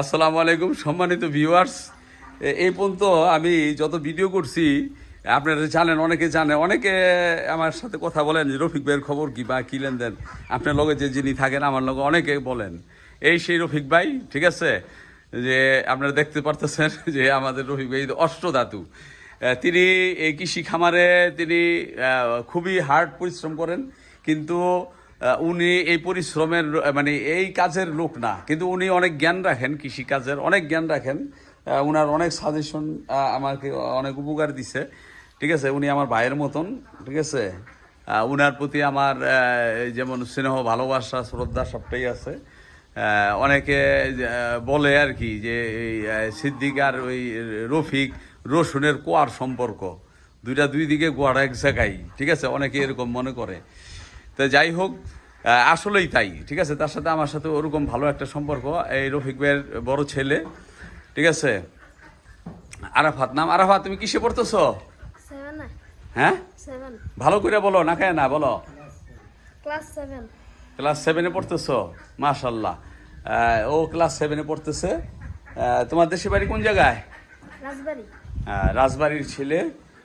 আসসালামু আলাইকুম, সম্মানিত ভিউয়ার্স এই পর্যন্ত আমি যত ভিডিও করছি, আপনারা জানেন, অনেকে জানে, অনেকে আমার সাথে কথা বলেন, যে রফিক ভাইয়ের খবর কী বা কি লেনদেন? আপনার লগে যে যিনি থাকেন, আমার লগে অনেকে বলেন। এই সেই রফিক ভাই, ঠিক আছে? যে আপনারা দেখতে পারতেছেন যে আমাদের রফিক ভাই অষ্টধাতু তিনি এই কৃষি খামারে তিনি খুবই হার্ড পরিশ্রম করেন, কিন্তু উনি এই পরিশ্রমের মানে এই কাজের লোক না, কিন্তু উনি অনেক জ্ঞান রাখেন কৃষি কাজের অনেক জ্ঞান রাখেন। উনার অনেক সাজেশন আমাকে অনেক উপকার দিছে, ঠিক আছে? উনি আমার ভাইয়ের মতন, ঠিক আছে? উনার প্রতি আমার যেমন স্নেহ, ভালোবাসা, শ্রদ্ধা সবটাই আছে। অনেকে বলে আর কি যে সিদ্দিক আর ওই রফিক রসুনের কোয়ার সম্পর্ক, দুইটা দুই দিকে গোয়ার এক জায়গায়, ঠিক আছে? অনেকে এরকম মনে করে। তো যাই হোক আসলেই তাই ঠিক আছে? তার সাথে আমার সাথে ওরকম ভালো একটা সম্পর্ক। এই রফিক ভাইয়ের বড় ছেলে ঠিক আছে? আরাফাত নাম আরাফাত তুমি কিসে পড়তেছো? হ্যাঁ? ভালো করে বলো না কেন না বলো। ক্লাস সেভেন ক্লাস সেভেনে পড়তেছো? মাশাল্লাহ ও ক্লাস সেভেনে পড়তেছে। তোমার দেশের বাড়ি কোন জায়গায়? রাজবাড়ি। রাজবাড়ির ছেলে।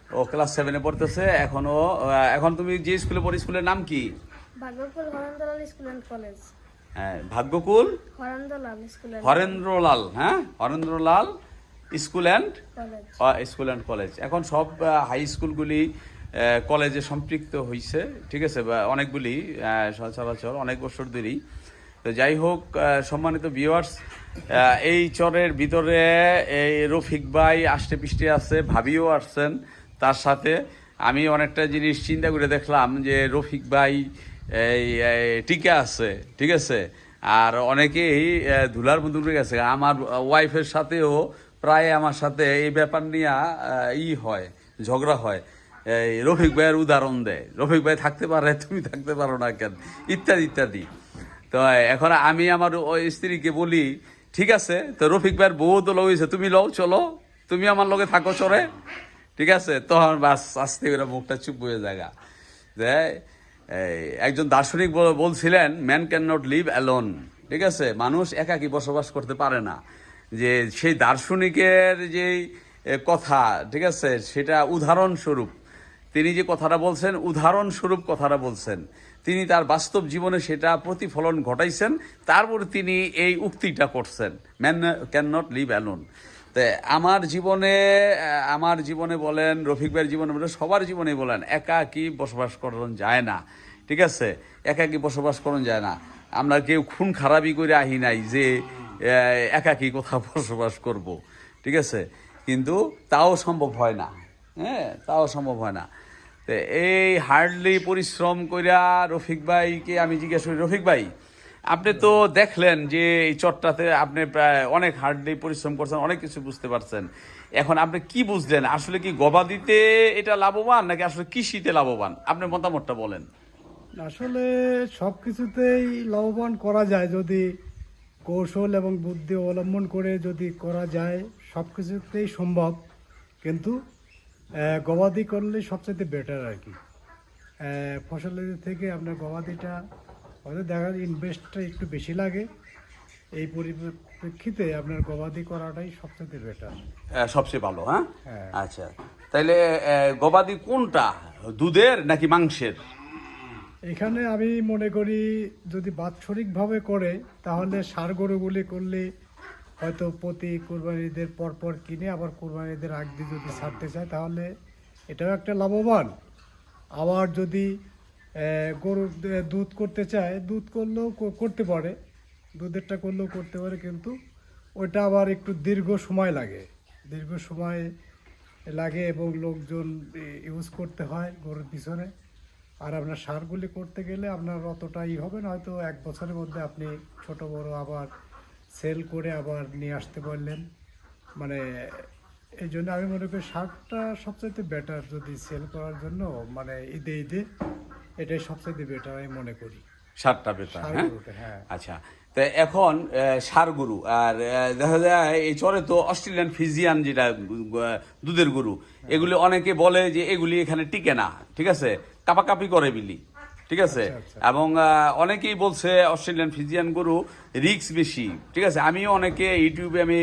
ও ক্লাস সেভেনে পড়তেছে এখন ও আহ, এখন তুমি যে স্কুলে পড়ি স্কুলের নাম কি? Bhagyakul Harendralal school college. হ্যাঁ, ভাগ্যকুল? হরেন্দ্রলাল স্কুল হরেন্দ্রলাল হ্যাঁ? Harendralal school and college. School and college. এখন সব হাই স্কুলগুলি কলেজে সম্পৃক্ত হয়েছে ঠিক আছে? বা অনেকগুলি সচরাচর অনেক বছর ধরেই। তো যাই হোক সম্মানিত ভিউয়ার্স এই চরের ভিতরে এই রফিক ভাই আষ্টে পৃষ্ঠে আছে ভাবিও আসছেন। তার সাথে আমি অনেকটা জিনিস চিন্তা করে দেখলাম যে রফিক ভাই টিকে আছে, ঠিক আছে? আর অনেকেই ধুলার মধ্যে উঠে গেছে। আমার ওয়াইফের সাথেও প্রায় আমার সাথে এই ব্যাপার নিয়ে ই হয়, ঝগড়া হয়। এই, রফিক ভাইয়ের উদাহরণ দেয়। রফিক ভাই থাকতে পারে, তুমি থাকতে পারো না কেন? ইত্যাদি ইত্যাদি। তো এখন আমি আমার ওই স্ত্রীকে বলি, ঠিক আছে, তো রফিক ভাইয়ের বউ তো লইছে, তুমি লও, চলো। তুমি আমার লগে থাকো, চরে। ঠিক আছে? তখন বাস, আস্তে করে মুখটা চুপ হয়ে জায়গা যে একজন দার্শনিক বলছিলেন man can not live alone ঠিক আছে? মানুষ একাকী বসবাস করতে পারে না। যে, সেই দার্শনিকের যেই কথা, ঠিক আছে, সেটা উদাহরণস্বরূপ। তিনি যে কথাটা বলছেন, উদাহরণস্বরূপ কথাটা বলছেন। তিনি তার বাস্তব জীবনে সেটা প্রতিফলন ঘটাইছেন। তারপর তিনি এই উক্তিটা করছেন man can not live alone তো আমার জীবনে আমার জীবনে বলেন, রফিক ভাইয়ের জীবনে বলেন, সবার জীবনে বলেন, একাকী বসবাস করন যায় না। ঠিক আছে? একাকী বসবাস করন যায় না। আমরা কেউ খুন খারাপই করে আহি নাই যে একাকী কোথাও বসবাস করব। ঠিক আছে? কিন্তু তাও সম্ভব হয় না। হ্যাঁ তাও সম্ভব হয় না। তো এই হার্ডলি পরিশ্রম কইরা রফিক ভাইকে আমি জিজ্ঞেস করি, রফিক ভাই আপনি তো দেখলেন যে এই চটটাতে আপনি প্রায় অনেক হার্ডলি পরিশ্রম করছেন, অনেক কিছু বুঝতে পারছেন। এখন আপনি কি বুঝলেন? আসলে কি গবাদিতে এটা লাভবান নাকি আসলে কৃষিতে লাভবান? আপনার মতামতটা বলেন। আসলে সব কিছুতেই লাভবান করা যায় যদি কৌশল এবং বুদ্ধি অবলম্বন করে যদি করা যায় সব কিছুতেই সম্ভব। কিন্তু গবাদি করলে সবচেয়ে বেটার আর কি। ফসলের থেকে আপনার গবাদিটা হয়তো দেখা যায় ইনভেস্টটা একটু বেশি লাগে। এই পরিপ্রেক্ষিতে আপনার গবাদি করাটাই সবচেয়ে বেটার আহ, সবচেয়ে ভালো হ্যাঁ? হ্যাঁ। আচ্ছা তাইলে গবাদি কোনটা? দুধের নাকি মাংসের? এখানে আমি মনে করি যদি বাৎসরিকভাবে করে তাহলে সার গরুগুলি করলে হয়তো প্রতি কোরবানিদের পর পর কিনে আবার কোরবানিদের আগ দিয়ে যদি ছাড়তে চায় তাহলে এটাও একটা লাভবান। আবার যদি আহ, গরু দুধ করতে চায় দুধ করলেও করতে পারে। দুধেরটা করলেও করতে পারে কিন্তু ওইটা আবার একটু দীর্ঘ সময় লাগে। দীর্ঘ সময় লাগে এবং লোকজন ইউজ করতে হয় গরুর পিছনে। আর আপনার সারগুলি করতে গেলে আপনার অতটাই হবে না হয়তো এক বছরের মধ্যে আপনি ছোট বড় আবার সেল করে আবার নিয়ে আসতে পারলেন। মানে এই জন্য আমি মনে করি সারটা সবচাইতে বেটার যদি সেল করার জন্য মানে ঈদে ঈদে এটাই সবচাইতে বেটার আমি মনে করি। সারটা বেটা সার হ্যাঁ? হ্যাঁ। আচ্ছা তো এখন ষাঁড় গরু আর দেখা যায় এই চরে তো অস্ট্রেলিয়ান ফিজিয়ান যেটা দুধের গরু এগুলি অনেকে বলে যে এগুলি এখানে টিকে না ঠিক আছে? কাপাকাপি করে বিলি ঠিক আছে? আচ্ছা, আচ্ছা। এবং অনেকেই বলছে অস্ট্রেলিয়ান ফিজিয়ান গরু রিক্স বেশি ঠিক আছে? আমিও অনেকে ইউটিউবে আমি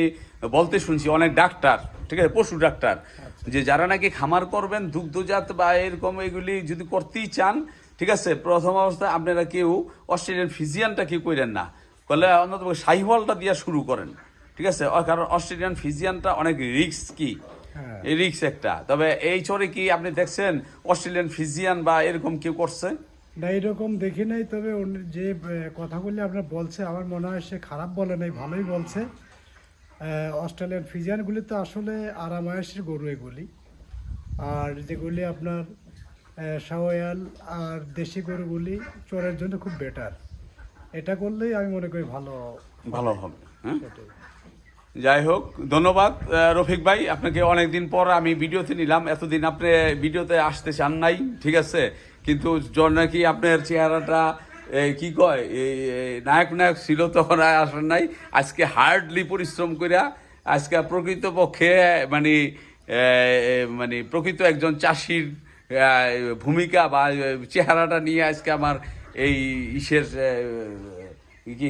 বলতে শুনছি অনেক ডাক্তার ঠিক আছে? পশু ডাক্তার আচ্ছা। যে যারা নাকি খামার করবেন দুগ্ধজাত বা এরকম এগুলি যদি করতেই চান ঠিক আছে? প্রথম অবস্থায় আপনারা কেউ অস্ট্রেলিয়ান ফিজিয়ানটা কি করেন না। বলে অন্তত সাইহলটা দিয়ে শুরু করেন। ঠিক আছে? কারণ অস্ট্রেলিয়ান ফিজিয়ানটা অনেক রিক্স কি? হ্যাঁ। এই রিক্স একটা। তবে এই চরে কি আপনি দেখছেন অস্ট্রেলিয়ান ফিজিয়ান বা এরকম কেউ করছে? না এরকম দেখি নাই তবে যে কথাগুলি আপনার বলছে আমার মনে হয় সে খারাপ বলে নাই ভালোই বলছে। অস্ট্রেলিয়ান ফিজিয়ানগুলি তো আসলে আরামায়াসের গরু এগুলি। আর যেগুলি আপনার আহ, শাওয়াল আর দেশি গরুগুলি চোরের জন্য খুব বেটার এটা করলেই আমি মনে করি ভালো ভালো হবে হ্যাঁ? যাই হোক ধন্যবাদ রফিক ভাই। আপনাকে অনেক দিন পর আমি ভিডিওতে নিলাম। এতদিন আপনি ভিডিওতে আসতে চান নাই ঠিক আছে? কিন্তু জন নাকি আপনার চেহারাটা কি কয় এই নায়ক নায়ক ছিল তখন আর আসেন নাই। আজকে হার্ডলি পরিশ্রম করিয়া আজকে প্রকৃত পক্ষে মানে মানে প্রকৃত একজন চাষির ভূমিকা বা চেহারাটা নিয়ে আজকে আমার এই ইসের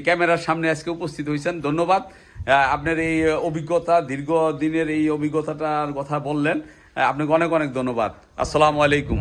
ক্যামেরার সামনে আজকে উপস্থিত হয়েছেন। ধন্যবাদ। আপনার এই অভিজ্ঞতা দীর্ঘ দিনের এই অভিজ্ঞতাটার কথা বললেন। আপনাকে অনেক অনেক ধন্যবাদ। আসসালামু আলাইকুম।